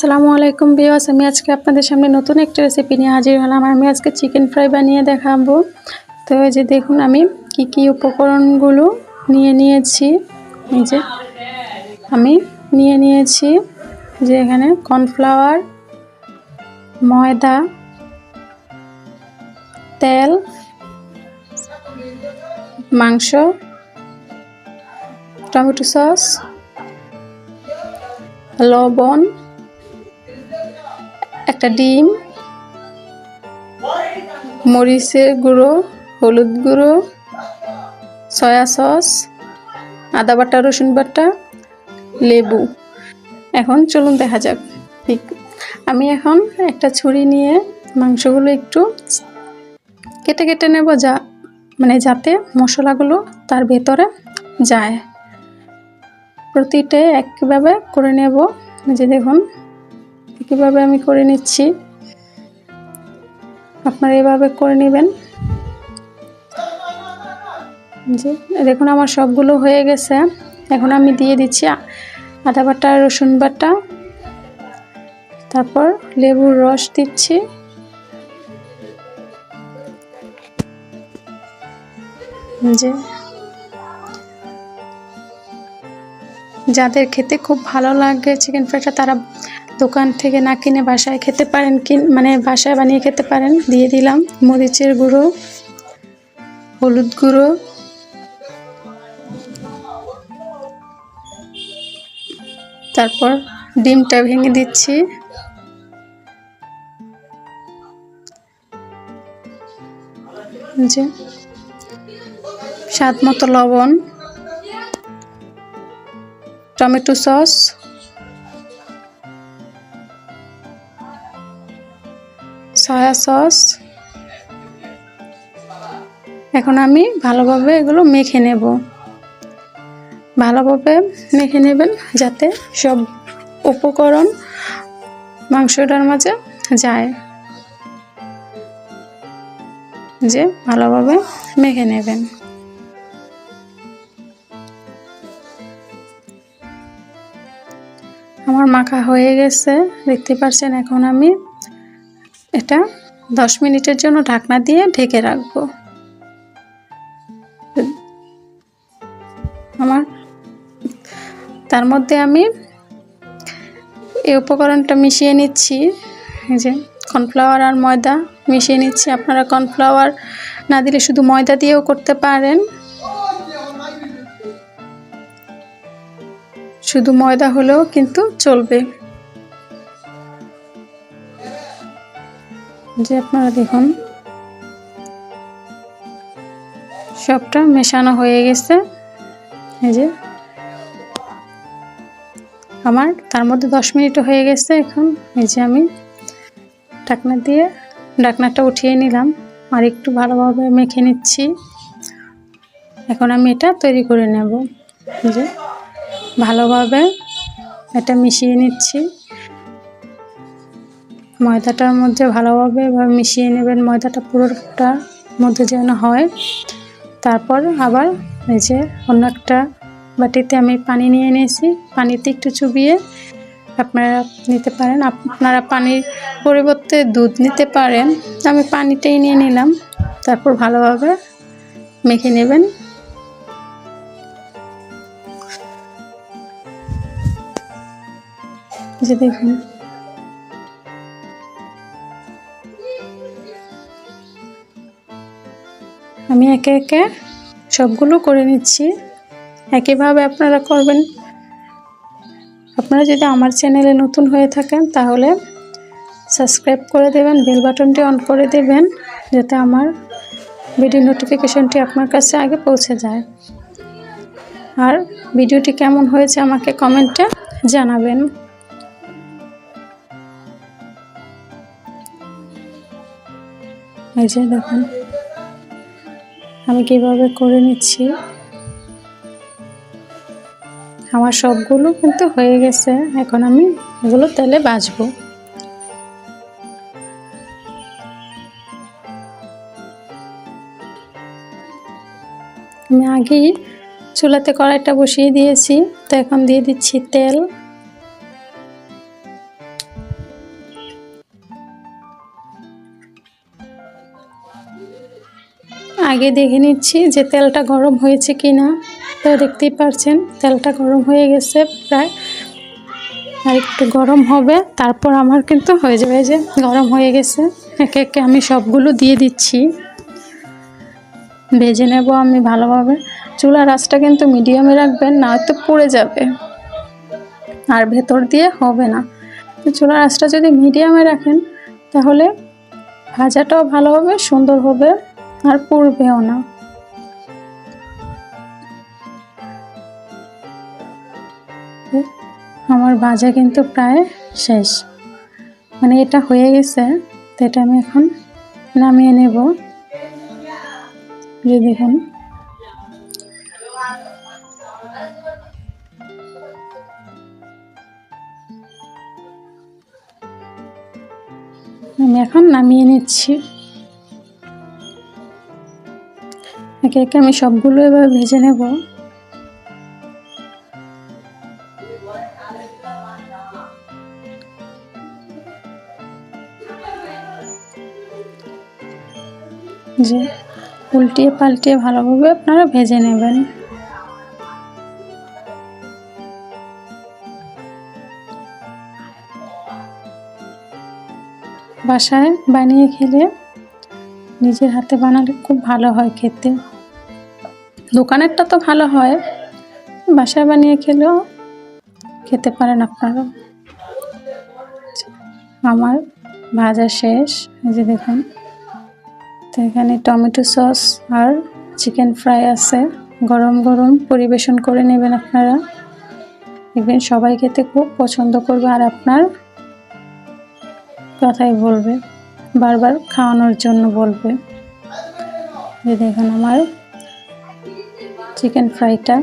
আসসালামু আলাইকুম বিয়াস আমি আজকে আপনাদের সামনে নতুন একটা রেসিপি নিয়ে হাজির হলাম। আমি আজকে চিকেন ফ্রাই বানিয়ে দেখাবো। তো এই যে দেখুন, আমি কি কি উপকরণগুলো নিয়ে নিয়েছি। এই যে আমি নিয়ে নিয়েছি যে এখানে কর্নফ্লাওয়ার ময়দা, তেল, মাংস টমেটো সস লবণ একটা ডিম, মরিচের গুঁড়ো, হলুদ গুঁড়ো, সয়া সস, আদা বাটা, রসুন বাটা, লেবু। এখন চলুন দেখা যাক। ঠিক। আমি এখন একটা ছুরি নিয়ে মাংসগুলো একটু কেটে কেটে নেব যা মানে যাতে মশলাগুলো তার ভেতরে যায়। প্রতিটা একইভাবে করে নেব। যে দেখুন একইভাবে আমি করে নিচ্ছি? আপনারা এভাবে করে নেবেন। যে দেখুন আমার সবগুলো হয়ে গেছে। এখন আমি দিয়ে দিচ্ছি আদা বাটা, রসুন বাটা। তারপর লেবুর রস দিচ্ছি। যে যাদের খেতে খুব ভালো লাগে চিকেন ফ্রাইটা তারা দোকান থেকে না কিনে বাসায় খেতে পারেন কি মানে বাসায় বানিয়ে খেতে পারেন, দিয়ে দিলাম। মরিচের গুঁড়ো, হলুদ গুঁড়ো, তারপর ডিমটা ভেঙে দিচ্ছি। যে স্বাদ মতো লবণ, টমেটো সস সয়া সস এখন আমি ভালোভাবে এগুলো মেখে নেব। ভালোভাবে মেখে নেবেন যাতে সব উপকরণ মাংসটার মাঝে যায়। যে ভালোভাবে মেখে নেবেন। আমার মাখা হয়ে গেছে, দেখতে পাচ্ছেন এখন আমি এটা দশ মিনিটের জন্য ঢাকনা দিয়ে ঢেকে রাখব। আমার তার মধ্যে আমি এই উপকরণটা মিশিয়ে নিচ্ছি। যে কর্নফ্লাওয়ার আর ময়দা মিশিয়ে নিচ্ছি। আপনারা কর্নফ্লাওয়ার না দিলে শুধু ময়দা দিয়েও করতে পারেন। শুধু ময়দা হলেও কিন্তু চলবে। যে আপনারা দেখুন, সবটা মেশানো হয়ে গেছে। এই যে, আমার তার মধ্যে দশ মিনিট হয়ে গেছে এখন। এই যে আমি ঢাকনা দিয়ে ঢাকনাটা উঠিয়ে নিলাম। আর একটু ভালোভাবে মেখে নিচ্ছি। এখন আমি এটা তৈরি করে নেব। যে, ভালোভাবে এটা মিশিয়ে নিচ্ছি। ময়দাটার মধ্যে ভালোভাবে এভাবে মিশিয়ে নেবেন। ময়দাটা পুরোটার মধ্যে যেন হয়। তারপর আবার এই যে অন্য একটা বাটিতে আমি পানি নিয়ে নিয়েছি। পানিতে একটু চুবিয়ে আপনারা নিতে পারেন। আপনারা পানির পরিবর্তে দুধ নিতে পারেন। আমি পানিটাই নিয়ে নিলাম। তারপর ভালোভাবে মেখে নেবেন। যে দেখুন। আমি একে একে সবগুলো করে নিচ্ছি। একইভাবে আপনারা করবেন। আপনারা যদি আমার চ্যানেলে নতুন হয়ে থাকেন, তাহলে সাবস্ক্রাইব করে দেবেন, বেল বাটনটি অন করে দেবেন, যাতে আমার ভিডিও নোটিফিকেশনটি আপনার কাছে আগে পৌঁছে যায়। আর ভিডিওটি কেমন হয়েছে আমাকে কমেন্টে জানাবেন। এই যে দেখুন। আমি কীভাবে করে নিচ্ছি? আমার সবগুলো কিন্তু হয়ে গেছে। এখন আমি এগুলো তেলে বাজবো আমি আগেই চুলাতে কড়াইটা বসিয়ে দিয়েছি। তো এখন দিয়ে দিচ্ছি তেল। আগে দেখে নিচ্ছি যে তেলটা গরম হয়েছে কি না তো দেখতেই পারছেন, তেলটা গরম হয়ে গেছে প্রায়। আর একটু গরম হবে, তারপর আমার কিন্তু হয়ে যাবে যে গরম হয়ে গেছে। একে একে আমি সবগুলো দিয়ে দিচ্ছি। ভেজে নেব আমি ভালোভাবে। চুলার আঁচটা কিন্তু মিডিয়ামে রাখবেন, না হয়তো পুড়ে যাবে। আর ভেতর দিয়ে হবে না। তো চুলার আঁচটা যদি মিডিয়ামে রাখেন, তাহলে ভাজাটাও ভালো হবে, সুন্দর হবে। আর পড়বেও না। আমার ভাজা কিন্তু প্রায় শেষ। মানে এটা হয়ে গেছে, তো এটা আমি এখন নামিয়ে নেব। যে দেখুন। আমি এখন নামিয়ে নিচ্ছি। একে একে আমি সবগুলো এবার ভেজে নেব। যে উল্টিয়ে পাল্টিয়ে ভালোভাবে আপনারা ভেজে নেবেন। বাসায় বানিয়ে খেলে নিজের হাতে বানালে খুব ভালো হয় খেতে। দোকানেরটা তো ভালো হয়, বাসায় বানিয়ে খেলেও খেতে পারেন আপনারা। আমার ভাজা শেষ, এই যে দেখুন। তো এখানে টমেটো সস আর চিকেন ফ্রাই আছে। গরম গরম পরিবেশন করে নেবেন আপনারা। দেখবেন সবাই খেতে খুব পছন্দ করবে আর আপনার কথাই বলবে। বারবার খাওয়ানোর জন্য বলবে। যে দেখুন আমার চিকেন ফ্রাইটা।